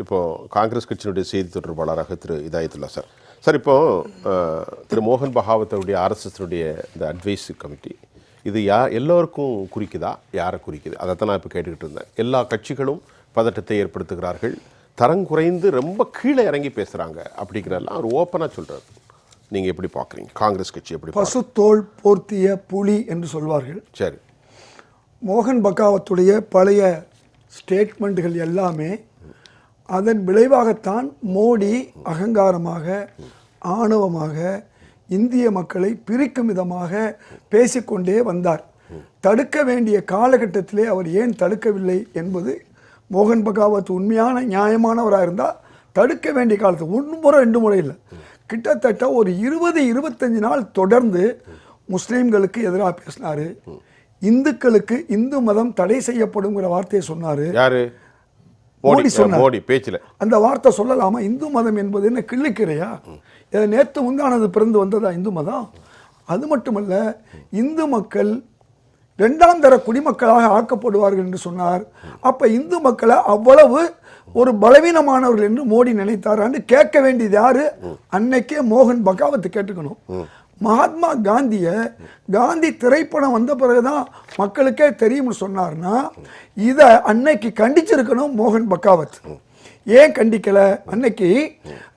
இப்போ காங்கிரஸ் கட்சியினுடைய செய்தி தொடர்பாளராக திரு இதாயத்துல்லா சார். சார் இப்போ அஹ், திரு மோகன் பகாவத்தோடைய ஆர்எஸ்எஸ்னுடைய இந்த அட்வைஸ் கமிட்டி இது யா எல்லோருக்கும் குறிக்குதா? யாரை குறிக்குது? அதைத்தான் நான் இப்போ கேட்டுக்கிட்டு இருந்தேன். எல்லா கட்சிகளும் பதட்டத்தை ஏற்படுத்துகிறார்கள். தரம் குறைந்து ரொம்ப கீழே இறங்கி பேசுகிறாங்க அப்படிங்கிறதெல்லாம் அவர் ஓப்பனாக சொல்கிறார் நீங்கள் எப்படி பார்க்குறீங்க? காங்கிரஸ் கட்சி எப்படி? பசுத்தோல் போர்த்திய புலி என்று சொல்வார்கள். சரி. மோகன் பகாவத்துடைய பழைய ஸ்டேட்மெண்ட்டுகள் எல்லாமே அதன் விளைவாகத்தான் மோடி அகங்காரமாக ஆணவமாக இந்திய மக்களை பிரிக்கும் விதமாக பேசிக்கொண்டே வந்தார். தடுக்க வேண்டிய காலகட்டத்திலே அவர் ஏன் தடுக்கவில்லை என்பது மோகன் பகாவத் உண்மையான நியாயமானவராக இருந்தால் தடுக்க வேண்டிய காலத்தில் ஒன்று முறை ரெண்டு முறை இல்லை. கிட்டத்தட்ட ஒரு இருபது இருபத்தஞ்சு நாள் தொடர்ந்து முஸ்லீம்களுக்கு எதிராக பேசினார். இந்துக்களுக்கு இந்து மதம் தடை செய்யப்படுங்கிற வார்த்தையை சொன்னார். மோடி சொன்னார். மோடி பேச்சில். அந்த வார்த்தை சொல்லலாமா? இந்து மதம் என்பது என்ன கிள்ளிக்கிறையா நேற்று முந்தானது பிறந்து வந்ததா இந்து மதம்? அது மட்டுமல்ல இந்து மக்கள் இரண்டாம் தர குடிமக்களாக ஆக்கப்படுவார்கள் என்று சொன்னார். அப்ப இந்து மக்களை அவ்வளவு ஒரு பலவீனமானவர்கள் என்று மோடி நினைத்தாரான்னு கேட்க வேண்டியது யாரு? அன்னைக்கே மோகன் பகாவத் கேட்டுக்கணும். மகாத்மா காந்தியை காந்தி திரைப்படம் வந்த பிறகுதான் மக்களுக்கே தெரியும்னு சொன்னார்னா இதை அன்னைக்கு கண்டிச்சிருக்கணும் மோகன் பக்காவத். ஏன் கண்டிக்கல? அன்னைக்கு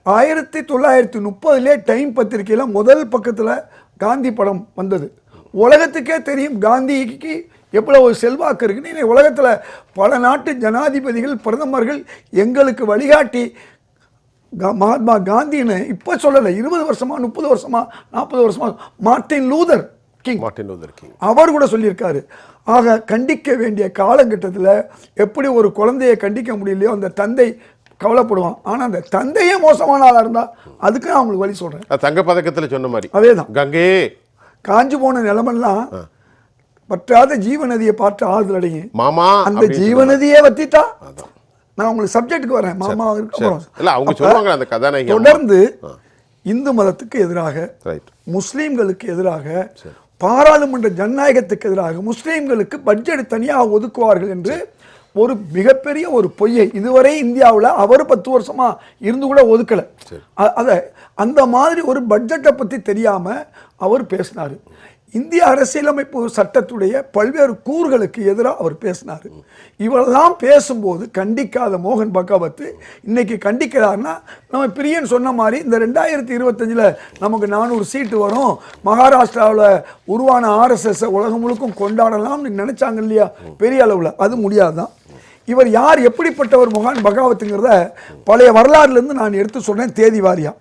ஆயிரத்தி தொள்ளாயிரத்தி முப்பதுலே டைம் பத்திரிகையில் முதல் பக்கத்தில் காந்தி படம் வந்தது. உலகத்துக்கே தெரியும் காந்திக்கு எவ்வளவு செல்வாக்கு இருக்குன்னு. உலகத்தில் பல நாட்டு ஜனாதிபதிகள் பிரதமர்கள் எங்களுக்கு வழிகாட்டி கா- மகாத்மா காந்தின்னு இப்போ சொல்லலை இருபது வருஷமா முப்பது வருஷமா நாற்பது வருஷமா Martin Luther King. Martin Luther King. அவர் கூட சொல்லியிருக்காரு. ஆக கண்டிக்க வேண்டிய காலகட்டத்தில் எப்படி ஒரு குழந்தையை கண்டிக்க முடியலையோ அந்த தந்தை கவலைப்படுவான். ஆனால் அந்த தந்தையே மோசமான ஆளாக இருந்தால் அதுக்கு நான் உங்களுக்கு வழி சொல்கிறேன் அது தங்க பதக்கத்துல சொன்ன மாதிரி. அதேதான். கங்கே. காஞ்சு போன நிலமெல்லாம் பற்றாத ஜீவநதியை பார்த்து ஆறுதல் அடையும் மாமா அந்த ஜீவநதியே வத்திட்டா? நான் உங்களுக்கு சப்ஜெக்ட்டுக்கு வரேன். மாமா இல்ல அவங்க சொல்லுவாங்க அந்த கதாநாயகி. தொடர்ந்து இந்து மதத்துக்கு எதிராக முஸ்லீம்களுக்கு எதிராக பாராளுமன்ற ஜனநாயகத்துக்கு எதிராக முஸ்லீம்களுக்கு பட்ஜெட் தனியாக ஒதுக்குவார்கள் என்று ஒரு மிகப்பெரிய ஒரு பொய்யை இதுவரை இந்தியாவில் அவர் பத்து வருஷமா இருந்து கூட ஒதுக்கல. அத அந்த மாதிரி ஒரு பட்ஜெட்டை பத்தி தெரியாம அவர் பேசினார். இந்திய அரசியலமைப்பு சட்டத்துடைய பல்வேறு கூறுகளுக்கு எதிராக அவர் பேசினார். இவரெல்லாம் பேசும்போது கண்டிக்காத மோகன் பகவத்து இன்னைக்கு கண்டிக்கிறார்னா நம்ம பிரியன் சொன்ன மாதிரி இந்த ரெண்டாயிரத்தி இருபத்தஞ்சில் நமக்கு நானூறு சீட்டு வரும். மகாராஷ்டிராவில் உருவான ஆர்எஸ்எஸ் உலகம் முழுக்கும் கொண்டாடலாம்னு நினைச்சாங்க இல்லையா? பெரிய அளவில். அது முடியாதுதான். இவர் யார் எப்படிப்பட்டவர் மகான் பகாவத்துங்கிறத பழைய வரலாறுலேருந்து நான் எடுத்து சொன்னேன் தேதி வாரியா.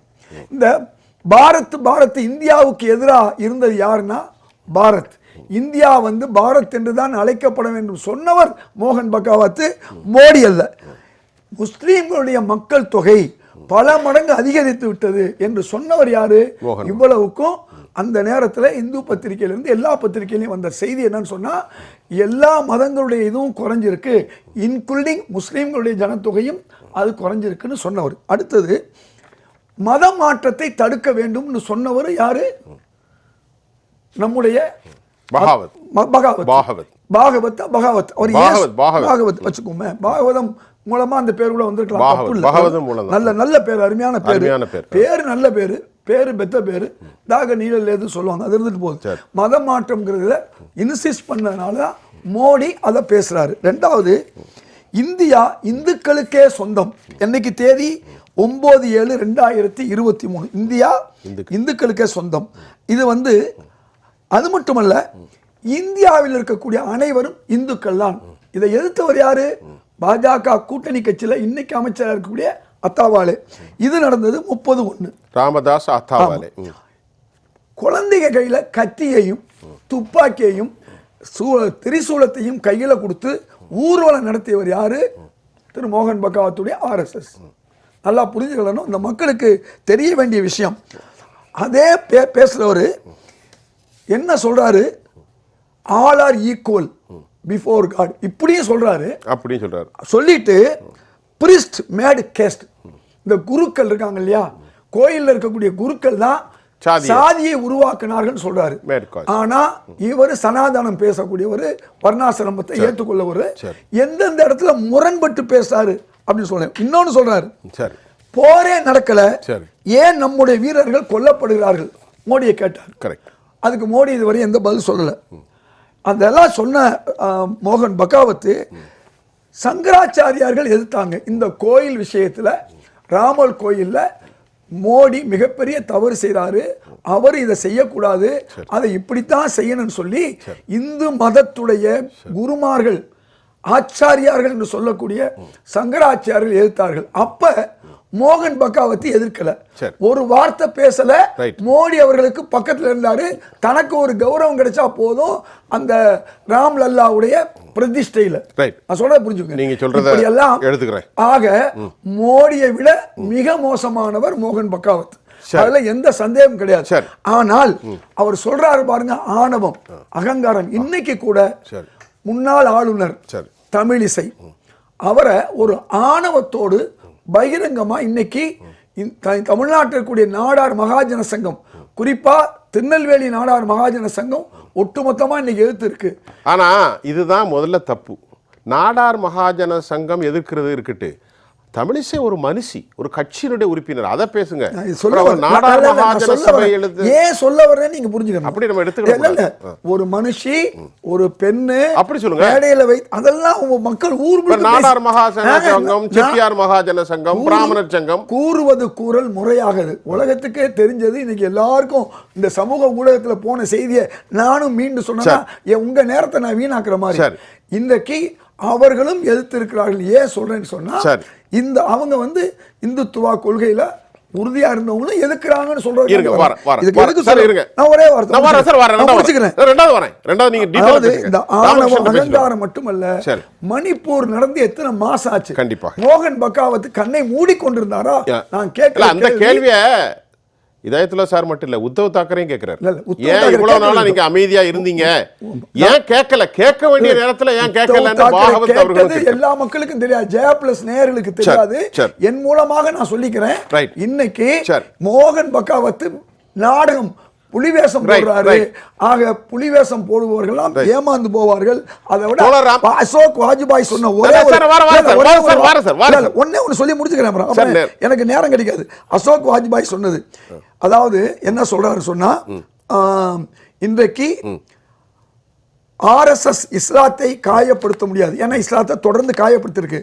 இந்த பாரத் பாரத் இந்தியாவுக்கு எதிராக இருந்தது யாருன்னா பாரத். இந்தியா வந்து பாரத் என்று தான் அழைக்கப்பட வேண்டும் சொன்னவர் மோகன் பகாவத் மோடி அல்ல. முஸ்லீம்களுடைய மக்கள் தொகை பல மடங்கு அதிகரித்து விட்டது என்று சொன்னவர் யாரு. இவ்வளவுக்கும் அந்த நேரத்தில் இந்து பத்திரிகையிலிருந்து எல்லா பத்திரிகையிலையும் வந்த செய்தி என்னன்னு சொன்னா எல்லா மதங்களுடைய இதுவும் குறைஞ்சிருக்கு. இன்க்ளூடிங் முஸ்லீம்களுடைய ஜனத்தொகையும் அது குறைஞ்சிருக்குன்னு சொன்னவர். அடுத்தது மத மாற்றத்தை தடுக்க வேண்டும்னு சொன்னவர் யாரு? நம்முடைய பகாவத். பகாவத். பாகவத். பாகவத் பகாவத். அவர் பாகவத், வச்சுக்கோமே. பாகவதம் மூலமா அந்த பேர் கூட வந்திருக்கலாம். நல்ல நல்ல பேர் அருமையான பேர். பேர். நல்ல பேர். பேரு பெத்த பேரு. தாக நீழல் எது சொல்லுவாங்க. அது இருந்துட்டு போகுது. மத மாற்றம்ங்கிறதுல இன்சிஸ்ட் பண்ணதுனால தான் மோடி அதை பேசுறாரு. ரெண்டாவது இந்தியா இந்துக்களுக்கே சொந்தம். என்னைக்கு தேதி? ஒன்பது ஏழு ரெண்டாயிரத்தி இருபத்தி மூணு. இந்தியா இந்துக்களுக்கே சொந்தம். இது வந்து அது மட்டுமல்ல இந்தியாவில் இருக்கக்கூடிய அனைவரும் இந்துக்கள் தான் இதை எதிர்த்தவர் யாரு? பாஜக கூட்டணி கட்சியில இன்னைக்கு அமைச்சராக இருக்கக்கூடிய அத்தாவாலே இது நடந்தது முப்பது ஒண்ணு. ராமதாஸ் அத்தாவாலே. குழந்தைங்க கையில கத்தியையும் துப்பாக்கியையும் சூ திரிசூலத்தையும் கையில கொடுத்து ஊர்வலம் நடத்தியவர் யாரு? திரு. மோகன் பகாவத்துடைய ஆர்எஸ்எஸ் நல்லா புரிஞ்சுக்கணும் இந்த மக்களுக்கு தெரிய வேண்டிய விஷயம். அதே பே பேசுறவர் என்ன சொல்றாரு? All are equal before God இப்படியும் சொல்றாரு. அப்படின்னு சொல்றாரு. சொல்லிட்டு பிரிஸ்ட் மேட் கேஸ்ட் இந்த குருக்கள் இருக்காங்க இல்லையா? கோயில்ல இருக்கக்கூடிய குருக்கள் தான் சாதியை. சாதியை உருவாக்குனார்கள் சொல்றாரு. ஆனா இவர் சனாதனம் பேசக்கூடியவர் வர்ணாசிரமத்தை ஏற்றுக்கொள்ளவர் சரி. எந்தெந்த இடத்துல முரண்பட்டு பேசுறாரு அப்படின்னு சொல்றேன். இன்னொன்னு சொல்றாரு. சரி. போரே நடக்கல. ஏன் நம்முடைய வீரர்கள் கொல்லப்படுகிறார்கள்? மோடியை கேட்டார். கரெக்ட் அதுக்கு மோடி இதுவரை எந்த பதில் சொல்லலை. அதெல்லாம் சொன்ன மோகன் பகாவத்து சங்கராச்சாரியார்கள் எதிர்த்தாங்க. இந்த கோயில் விஷயத்துல ராமர் கோயில்ல மோடி மிகப்பெரிய தவறு செய்றாரு அவர் இதை செய்யக்கூடாது. அதை இப்படித்தான் செய்யணும்னு சொல்லி இந்து மதத்துடைய குருமார்கள் ஆச்சாரியார்கள் என்று சொல்லக்கூடிய சங்கராச்சாரியர்கள் எதிர்த்தார்கள் அப்ப மோகன் பகாவத்தி எதிர்க்கல. ஒரு வார்த்தை பேசல. மோடி அவர்களுக்கு பக்கத்துல இருந்தாரு தனக்கு ஒரு கௌரவம் கிடைச்சா போதும் அந்த ராம் லல்லாவுடைய பிரதிஷ்டையில. நான் சொல்றத புரிஞ்சுங்க நீங்க சொல்றத எல்லாம் எடுத்துக்கிறேன். ஆக மோடியை விட மிக மோசமானவர் மோகன் பக்காவத். அதுல எந்த சந்தேகம் கிடையாது. ஆனால் அவர் சொல்றாரு பாருங்க ஆணவம் அகங்காரம் இன்னைக்கு கூட. முன்னாள் ஆளுநர் சரி. தமிழிசை. அவரை ஒரு ஆணவத்தோடு பகிரங்கமா இன்னைக்கு தமிழ்நாட்டில் இருக்கக்கூடிய நாடார் மகாஜன சங்கம் குறிப்பா திருநெல்வேலி நாடார் மகாஜன சங்கம் ஒட்டுமொத்தமா இன்னைக்கு எதிர்த்து இருக்கு. ஆனா இதுதான் முதல்ல தப்பு. நாடார் மகாஜன சங்கம் எதிர்க்கிறது இருக்கட்டு. தமிழிசை ஒரு மனுஷி ஒரு கட்சியினுடைய உறுப்பினர். அதை பேசுங்க. ஏன் சொல்ல வரேன்னு நீங்க புரிஞ்சுக்கணும். அப்படி நம்ம எடுத்துக்க இல்ல, இல்ல. ஒரு மனுஷி ஒரு பெண்ணு அப்படி சொல்லுங்க. மேடையில வை அதெல்லாம் உங்க மக்கள் ஊர் நாடார் ஆக, சங்கம் செட்டியார் மகாஜன சங்கம் பிராமணர் சங்கம். கூறுவது கூறல் முறையாகுது. உலகத்துக்கே தெரிஞ்சது இன்னைக்கு எல்லாருக்கும் இந்த சமூக ஊடகத்துல போன செய்தியை நானும் மீண்டும் சொன்னா உங்க நேரத்தை நான் வீணாக்குற மாதிரி. இன்றைக்கு அவர்களும் எதிர்த்திருக்கிறார்கள். ஏன் சொல்றேன்னு சொன்னா சரி. இந்த அவங்க வந்து இந்துத்துவா கொள்கையில உறுதியா இருந்தவங்களும் எதுக்குறாங்கன்னு வரேன் இதுக்கு. எதுக்கு சார் சொல்ல- இருங்க. நான் ஒரே வார்த்தை நான் வரேன் சார் வரேன். நான் முடிச்சுக்கிறேன். ரெண்டாவது வரேன். ரெண்டாவது நீங்க டீடைல் இந்த ஆணவம் அகங்காரம் மட்டுமல்ல. மணிப்பூர் நடந்து எத்தனை மாசம் ஆச்சு? கண்டிப்பாக. மோகன் பகாவத் கண்ணை மூடிக்கொண்டிருந்தாரா? நான் இல்ல கேட்கல அந்த கேள்விய இதயத்துல சார் மட்டும் இல்ல உத்தவ் தாக்கரையும் உத்தவ் ஏன் இவ்வளவு நாளா. நீங்க அமைதியா இருந்தீங்க ஏன் கேட்கல கேட்க வேண்டிய நேரத்துல ஏன் கேட்கல. எல்லா மக்களுக்கும் தெரியாது ஜெயா பிளஸ் நேயர்களுக்கு தெரியாது. என் மூலமாக நான் சொல்லிக்கிறேன். இன்னைக்கு. மோகன் பகாவத் நாடகம் புலிவேஷம் போடுறாரு. ஆக புலிவேஷம் போடுபவர்கள்லாம் ஏமாந்து போவார்கள். அதை விட அசோக் வாஜ்பாய் சொன்ன ஒரே. ஒண்ணே ஒண்ணு சொல்லி முடிச்சுக்கிறேன் எனக்கு நேரம் கிடைக்காது. அசோக் வாஜ்பாய் சொன்னது. அதாவது என்ன சொல்றாரு சொன்னா இன்றைக்கு ஆர்எஸ்எஸ் இஸ்லாத்தை காயப்படுத்த முடியாது. ஏன்னா இஸ்லாத்தை தொடர்ந்து காயப்படுத்திருக்கு.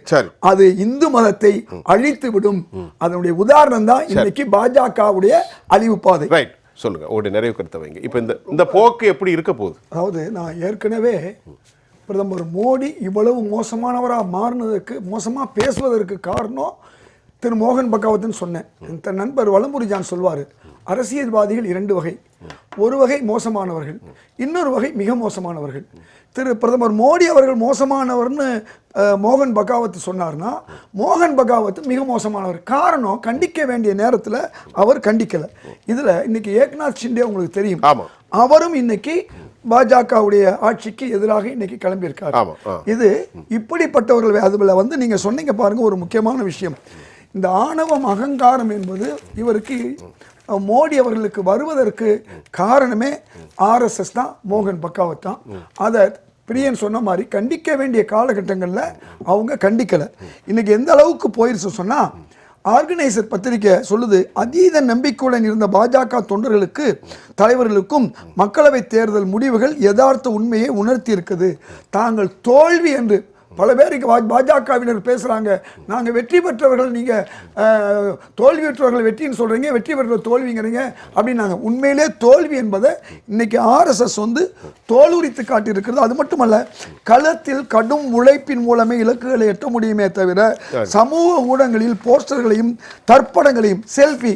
அது இந்து மதத்தை அழித்து விடும். அதனுடைய உதாரணம் தான் இன்னைக்கு பாஜகவுடைய அழிவு பாதை. சொல்லுங்கள் சொல்லுங்க உங்களுடைய நிறைவு கருத்தை வைங்க. இப்போ இந்த இந்த போக்கு எப்படி இருக்க போகுது? அதாவது நான் ஏற்கனவே பிரதமர் மோடி இவ்வளவு மோசமானவராக மாறினதுக்கு மோசமாக பேசுவதற்கு காரணம் திரு மோகன் பகாவத்துன்னு சொன்னேன். என் நண்பர் வலம்புரிஜான் சொல்வார் அரசியல்வாதிகள் இரண்டு வகை. ஒரு வகை மோசமானவர்கள் இன்னொரு வகை மிக மோசமானவர்கள். திரு பிரதமர் மோடி அவர்கள் மோசமானவர்னு மோகன் பகாவத் சொன்னார்னா மோகன் பகாவத் மிக மோசமானவர். காரணம் கண்டிக்க வேண்டிய நேரத்தில் அவர் கண்டிக்கலை. இதில் இன்னைக்கு ஏக்நாத் ஷிண்டே உங்களுக்கு தெரியும். அவரும் இன்னைக்கு பாஜகவுடைய ஆட்சிக்கு எதிராக இன்னைக்கு கிளம்பியிருக்காரு. இது இப்படிப்பட்டவர்கள் அதுல வந்து நீங்க சொன்னீங்க பாருங்க ஒரு முக்கியமான விஷயம். இந்த ஆணவம் அகங்காரம் என்பது இவருக்கு மோடி அவர்களுக்கு வருவதற்கு காரணமே ஆர்எஸ்எஸ் தான் மோகன் பக்காவத் தான். அதை பிரியன் சொன்ன மாதிரி கண்டிக்க வேண்டிய காலகட்டங்களில் அவங்க கண்டிக்கலை. இன்னைக்கு எந்த அளவுக்கு போயிருச்சு சொன்னால் ஆர்கனைசர் பத்திரிக்கை சொல்லுது அதீத நம்பிக்கையுடன் இருந்த பாஜக தொண்டர்களுக்கு தலைவர்களுக்கும் மக்களவைத் தேர்தல் முடிவுகள் யதார்த்த உண்மையை உணர்த்தி இருக்குது தாங்கள் தோல்வி என்று பல பேருக்கு பாஜகவினர் பேசுறாங்க. நாங்க வெற்றி பெற்றவர்கள் நீங்க அஹ், தோல்வி பெற்றவர்கள் வெற்றின்னு சொல்றீங்க வெற்றி பெற்றவர்கள் தோல்விங்கிறீங்க அப்படின்னாங்க உண்மையிலே தோல்வி என்பதை இன்னைக்கு ஆர்எஸ்எஸ் வந்து தோலுரித்து காட்டியிருக்கிறது. அது மட்டுமல்ல களத்தில் கடும் உழைப்பின் மூலமே இலக்குகளை எட்ட முடியுமே தவிர சமூக ஊடகங்களில் போஸ்டர்களையும் தர்ப்பணங்களையும் செல்ஃபி.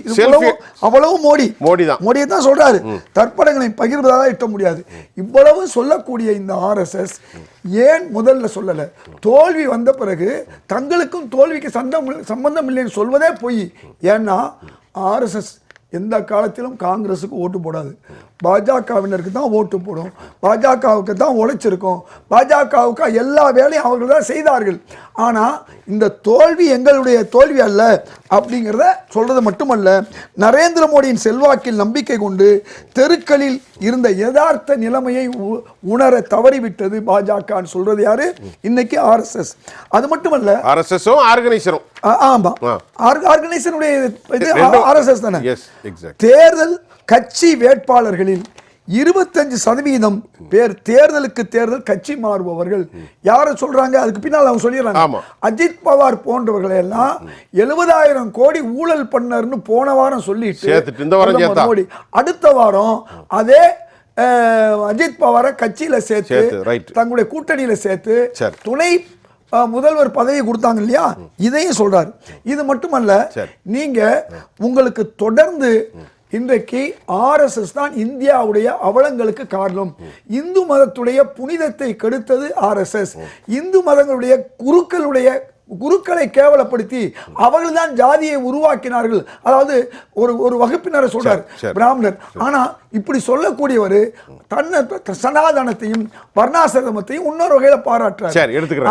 அவ்வளவு மோடி. மோடி தான். மோடியை தான் சொல்றாரு. தர்ப்பணங்களை பகிர்வதாக எட்ட முடியாது. இவ்வளவு சொல்லக்கூடிய இந்த ஆர்எஸ்எஸ் ஏன் முதல்ல சொல்லல? தோல்வி வந்த பிறகு தங்களுக்கும் தோல்விக்கு சந்தம் சம்பந்தம் இல்லைன்னு சொல்வதே பொய். ஏன்னா ஆர்எஸ்எஸ் எந்த காலத்திலும் காங்கிரஸுக்கு ஓட்டு போடாது. பாஜகவினருக்கு தான் ஓட்டு போடும். பாஜகவுக்கு தான் உழைச்சிருக்கோம். பாஜகவுக்கு எல்லா வேலையும் அவர்கள் தான் செய்தார்கள். ஆனால் இந்த தோல்வி எங்களுடைய தோல்வி அல்ல அப்படிங்கிறத சொல்கிறது மட்டுமல்ல நரேந்திர மோடியின் செல்வாக்கில் நம்பிக்கை கொண்டு தெருக்களில் இருந்த யதார்த்த நிலைமையை உ- உணர தவறிவிட்டது பாஜகன்னு சொல்கிறது யார்? இன்னைக்கு ஆர்எஸ்எஸ் அது மட்டுமல்ல ஆர்எஸ்எஸும் ஆர்கனைசரும். ஆ- ஆமா ஆ. ஆர்- ஆர்கனைசேஷனுடைய இது ரெண்டும் ஆர்எஸ்எஸ் தானே எஸ் எக்ஸாக்ட் தேர்தல் கட்சி வேட்பாளர்களில் இருபத்தஞ்சு சதவீதம் பேர் தேர்தலுக்கு தேர்தல் கட்சி மாறுபவர்கள் யாரை சொல்றாங்க அதுக்கு பின்னால் அவங்க சொல்லிடுறாங்க. அஜித் பவார் போன்றவர்களை எல்லாம் எழுபதாயிரம் கோடி ஊழல் பண்ணாருன்னு போன வாரம் சொல்லிட்டு. மோடி அடுத்த வாரம் அதே அஜித் பவாரை கட்சியில சேர்த்து. தங்களுடைய கூட்டணியில சேர்த்து சரி. துணை முதல்வர் பதவி கொடுத்தாங்க இல்லையா? இதையும் சொல்றாரு. இது மட்டுமல்ல. நீங்க உங்களுக்கு தொடர்ந்து இன்றைக்கு ஆர்எஸ்எஸ் தான் இந்தியாவுடைய அவலங்களுக்கு காரணம். இந்து மதத்துடைய புனிதத்தை கெடுத்தது ஆர்எஸ்எஸ் இந்து மதங்களுடைய குருக்களுடைய குருக்களை கேவலப்படுத்தி அவர்கள் தான் ஜாதியை உருவாக்கினார்கள். அதாவது ஒரு ஒரு வகுப்பினரை சொல்றார். பிராமணர். ஆனா இப்படி சொல்லக்கூடியவர் தன்னை சனாதனத்தையும் வர்ணாசிரமத்தையும் இன்னொரு வகையில பாராட்டுறார்.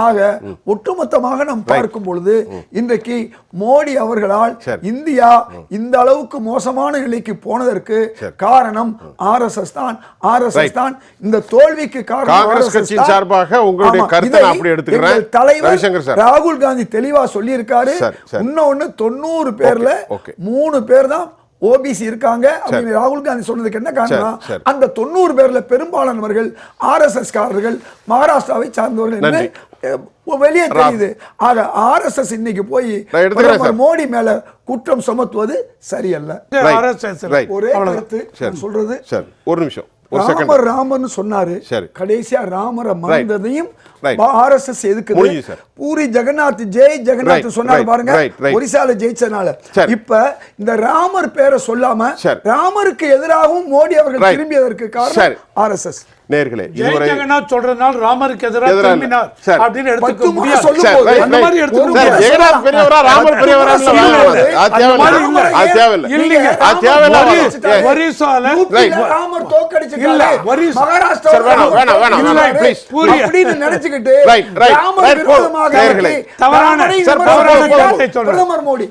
ஆக ஒட்டுமொத்தமாக நாம் பார்க்கும் பொழுது இன்றைக்கு மோடி அவர்களால். இந்தியா இந்த அளவுக்கு மோசமான நிலைக்கு போனதற்கு காரணம் ஆர்எஸ்எஸ் தான். ஆர்எஸ்எஸ். தான். இந்த தோல்விக்கு காரணம் தலைவர் சார். ராகுல் காந்தி தெளிவா சொல்லியிருக்காரு. இன்னொன்னு தொண்ணூறு பேர்ல. மூணு பேர் தான் ஓபிசி இருக்காங்க. அப்படின்னு ராகுல் காந்தி சொன்னதுக்கு என்ன காரணம். அந்த தொண்ணூறு பேர்ல பெரும்பாலானவர்கள் ஆர்எஸ்எஸ் காரர்கள் மகாராஷ்டிராவை சார்ந்தவர்கள் வெளியே தெரியுது. ஆக ஆர்எஸ்எஸ் இன்னைக்கு போய். மோடி மேல குற்றம் சுமத்துவது சரியல்ல. ஒரே சொல்றது. ஒரு நிமிஷம். ராமர் ராமர்னு சொன்னாரு. கடைசியா ராமரை மறந்ததையும். RSS sir. பூரி ஜெகநாத் ஜெய் ஜெகநாத் சொன்னாரு பாருங்க. ஒரிசால ஜெயிச்சனால. இப்ப இந்த ராமர் பேரை சொல்லாம. ராமருக்கு எதிராகவும் மோடி அவர்கள். திரும்பியதற்கு. காரணம் ஆர்எஸ்எஸ் நேர்களே இதுவரை சொல்றதுனால ராமருக்கு எதிராக திரும்பினார். அப்படின்னு எடுத்துக்க முடியாது. அந்த. மாதிரி எடுத்துக்க பெரியவரா ராமர் பெரியவரா அது தேவையில்லை. அது இல்லைங்க. அது. ராமர் இல்ல, மகாராஷ்டிரா வேணாம், வேணாம், வேணாம், இல்ல, அப்படின்னு நினைச்சுக்கிட்டு ராமர் விரோதமாக தவறான- சார், சொல்றேன். பிரதமர் மோடி